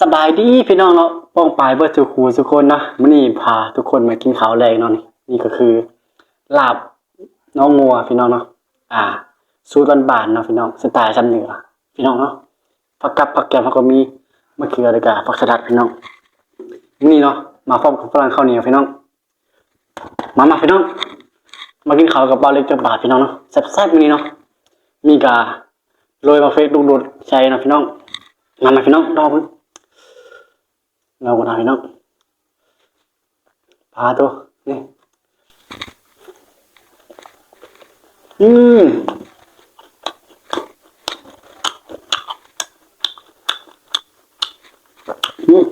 สบายดีพี่น้องเนาะป้องปลายเบิร์ทุกคูทุกคนนะมื้อนี้พาทุกคนมากินข้าวแรงเนาะนี่นี่ก็คือลาบน้องงัวพี่น้องเนาะอ่าสูตรบ้านๆเนาะพี่น้องสไตล์ชั้นเหนือพี่น้องเนาะผักกับผักแกมผักก็มีมะเขือแล้วก็ผักสลัดพี่น้องนี่เนาะมาพร้อมกับฝรั่งข้าวเหนียวพี่น้อง มามาพี่น้อง มากินข้าวกับปลาเล็กจับบาทพี่น้องเนาะแซ่บๆมื้อนี้เนาะมีกาโรยมาเฟซลูกโดดใส่เนาะพี่น้องมามาพี่น้องรอมึง เราก็ได้พี่น้องพาตัวนี่อืมอืม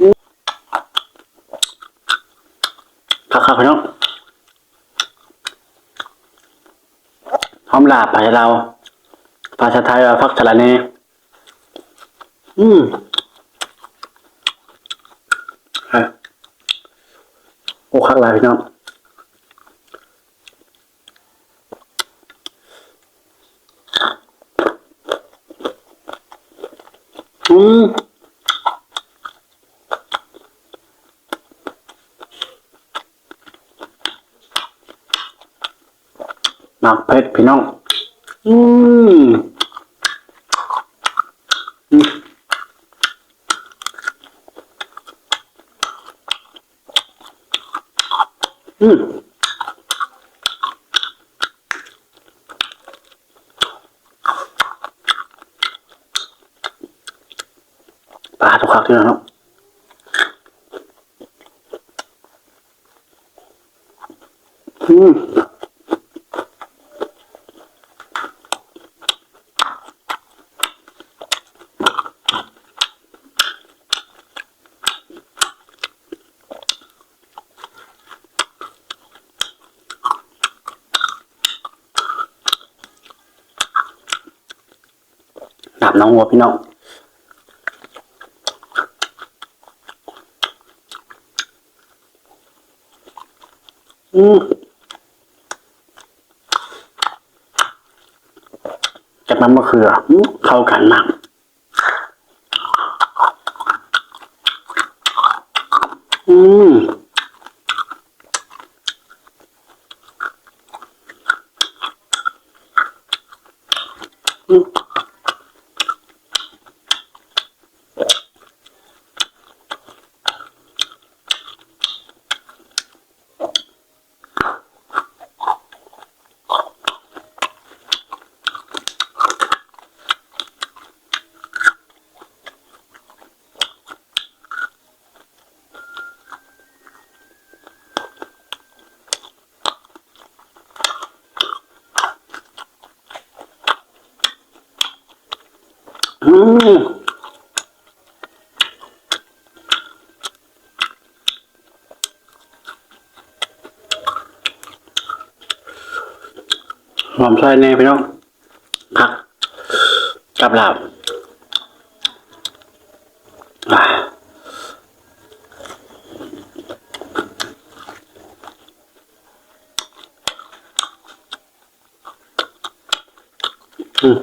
อืมครับครับพี่น้องหอมลาบผัดเรา ภาษาไทยว่าพักสลัดเนอืมฮะโอ้คักหลายพี่น้องอืมหมักเผ็ดพี่น้อง อืมอืมอืมปลาทุกครั้งที่เราเนาะอืม ดับน้องวัวพี่น้องอืมจากนั้นมะเขืออเข้ากันมากอืมอืม อืมหอมซอยแน่พี่น้องผักกับลาบอ่าอืม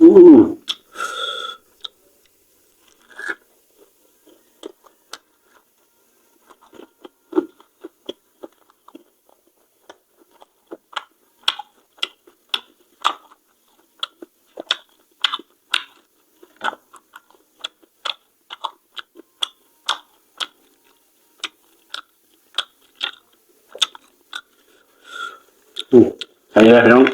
อืม อืมอันนี้เลยพี่น้อง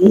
อื